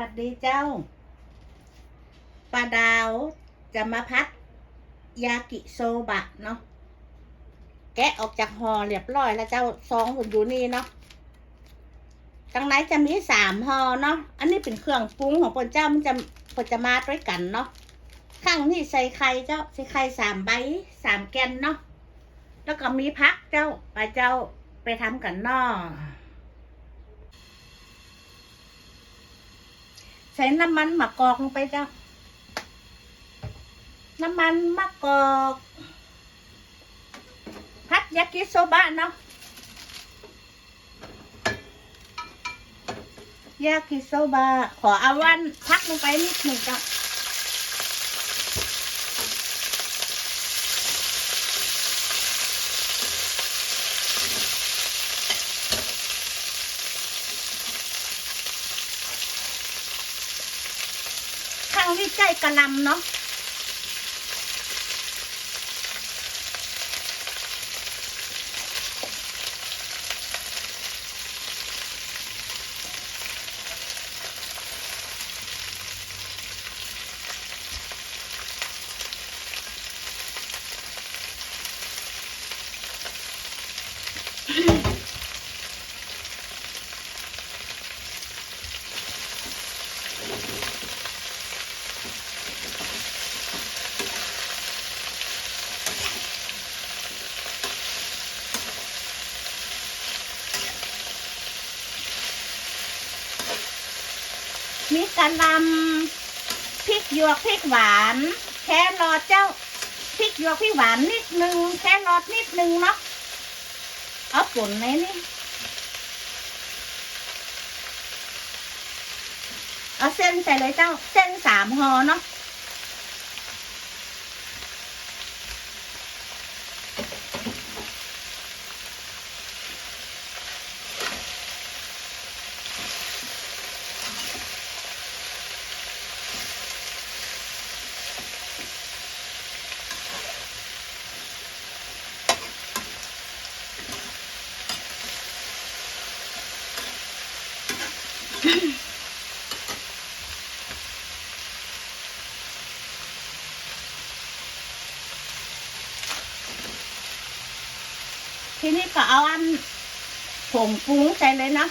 วัสดีเจ้าปลาดาวจะมาพัดยากิโซบะเนาะแกะออกจากห่อเรียบร้อยแล้วเจ้าซองหุ่นอยู่นี่เนาะตั้งไหนจะมีสามห่อเนาะอันนี้เป็นเครื่องปรุงของปนเจ้ามันจะปนจะมาด้วยกันเนาะข้างนี่ใส่ไข่เจ้าใส่ไข่สามใบสามแกนเนาะแล้วก็มีพักเจ้าไปเจ้าไปทำกันเนาะ ส่น้ำมันมะกอกลงไปจ้ะน้ำมันมะกอกพัดยากิโซบะเนาะยากิโซบะขอเอาวันพักลงไปนิดหนึ่งจ้ะ ข้างนี่ใกล้กระลำเนาะ กระลำพริกหยวกพริกหวาน แครอทเจ้าพริกหยวกพริกหวานนิดนึงแครอทนิดนึงเนาะเอาป่นไหนนี่เอาเส้นใส่เลยเจ้าเส้นสามห่อเนาะ ทีนี้ก็เอาอันผงปรุงใส่เลยนะ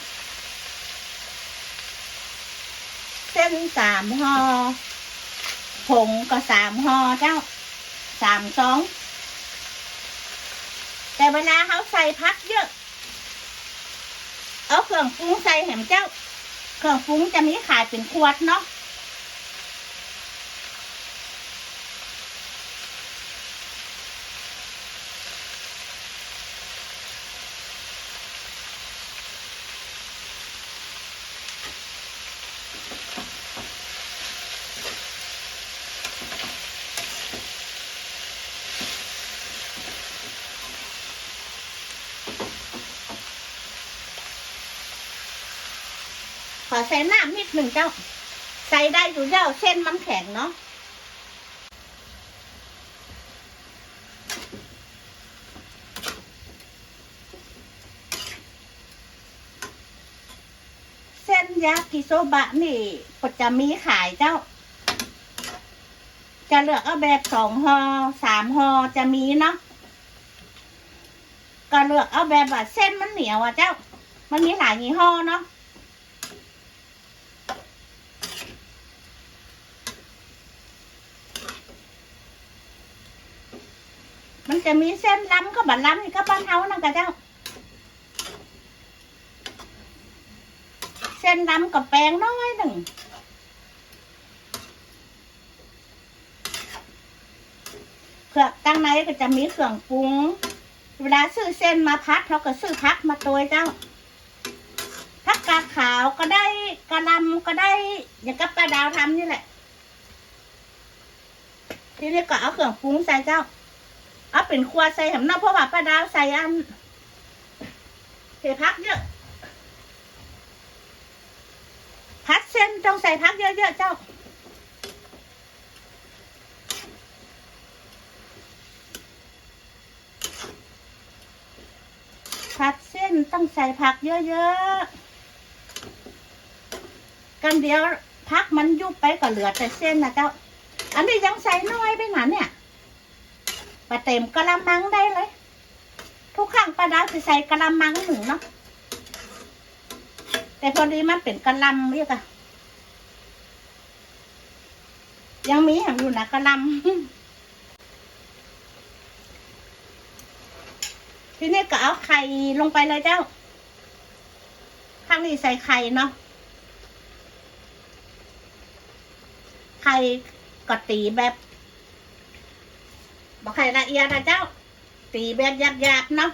เส้นสามห่อผงก็สามห่อเจ้าสามสอง แต่เวลาเขาใส่พักเยอะ เอาเครื่องปรุงใส่แหมเจ้า เครื่องปรุงจะมีขายเป็นขวดเนาะ ขอใส่น้ำนิดหนึ่งเจ้า ใส่ได้อยู่เจ้าเส้นมันแข็งเนาะเส้นยากิโซบะนี่ก็จะมีขายเจ้า จะเลือกเอาแบบสองหอสามหอจะมีเนาะก็เลือกเอาแบบว่าเส้นมันเหนียวอะเจ้า มันมีหลายยี่ห้อเนาะ จะมีเส้นล้ำก็บัดล้ำนี่ก็บ้านเฮานั่นกะเจ้า เส้นล้ำกับแป้งน้อยหนึ่งเครื่องตั้งในก็จะมีเครื่องปรุง เวลาซื้อเส้นมาพัดเขาก็ซื้อพักมาตัวเจ้าพักกาดขาวก็ได้กระลำก็ได้อย่างกับปลาดาวทำนี่แหละทีนี้ก็เอาเครื่องปรุงใส่เจ้า เอาเป็นครัวใส่แหมน้ำเพราะว่าป้าดาวใส่อันเทพักเยอะพัดเส้นต้องใส่พักเยอะๆเจ้าผัดเส้นต้องใส่ผักเยอะๆ กันเดียวพักมันยุบไปก็เหลือแต่เส้นนะเจ้า อันนี้ยังใส่น้อยไปหนาเนี่ย ปลาเต็มกะละมังได้เลย ทุกครั้งปลาดาวจะใส่กะละมังหนึ่งเนาะแต่พอดีมันเป็นกะลำเรียกอะยังมีอย่างอยู่นะกะลำทีนี้ก็เอาไข่ลงไปเลยเจ้า ข้างนี้ใส่ไข่เนาะไข่ก็ตีแบบ บอกไข่ละเอียดนะเจ้า ตีแบบหยาบๆเนาะ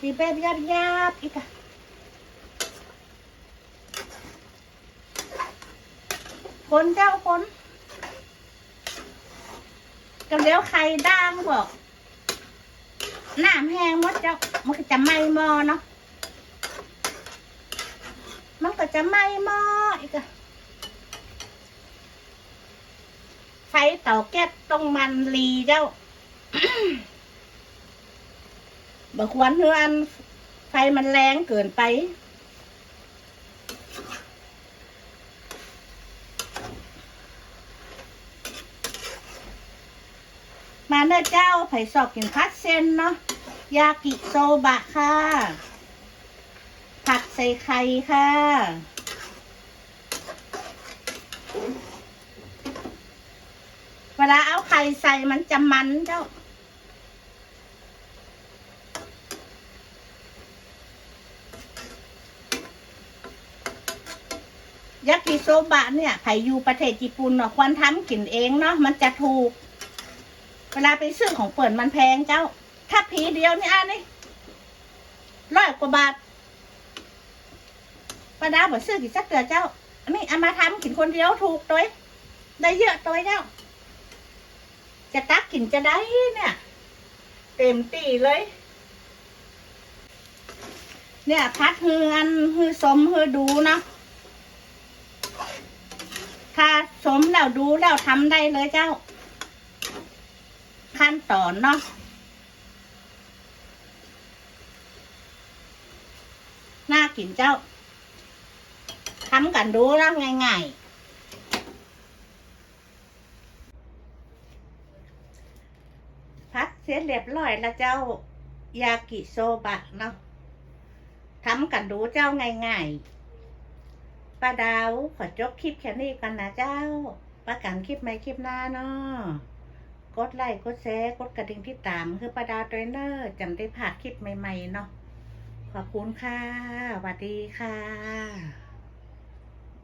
ตีแบบหยาบๆอีกอะคนเจ้าคน ก็เลี้ยวไข่ด่างบอกน้ำแห้งมดเจ้ามันก็จะไหม้หม้อเนาะมันก็จะไหม้หม้ออีกอะไฟเตาแก๊สต้องมันรีเจ้าบควรเฮือนไฟมันแรงเกินไป มาเด้อเจ้าไผ่สอบกินพัดเส้นเนาะยากิโซบะค่ะ ผัดใส่ไข่ค่ะเวลาเอาไข่ใส่มันจะมันเจ้า ยากิโซบะเนี่ยไผ่อยู่ประเทศญี่ปุ่นเนาะควรทำกินเองเนาะมันจะถูก เวลาไปซื้อของเปิดมันแพงเจ้า ถ้าผีเดียวนี่อันนี้ร้อยกว่าบาทป้าดาบอกซื้อกี่สักเดือเจ้าอันนี้เอามาทำกินคนเดียวถูกตัวได้เยอะตัวเจ้า จะตักกินจะได้เนี่ย เต็มตีเลย เนี่ยพัดฮืออันฮือสมฮือดูเนาะถ้าสมแล้วดูแล้วทำได้เลยเจ้า ขั้นตอนเนาะน่ากินเจ้าทำกันดูแล้วง่ายๆพัดเสร็จเรียบร้อยแล้วเจ้ายากิโซบะเนาะทำกันดูเจ้าง่ายๆป้าดาวขอจบคลิปแค่นี้กันนะเจ้าประกันคลิปไหมคลิปหน้าเนาะ กดไลค์กดแชร์กดกระดิ่งที่ตาม คือประดาเทรนเนอร์จำได้ผ่าคลิปใหม่ ๆ เนาะขอบคุณค่ะสวัสดีค่ะ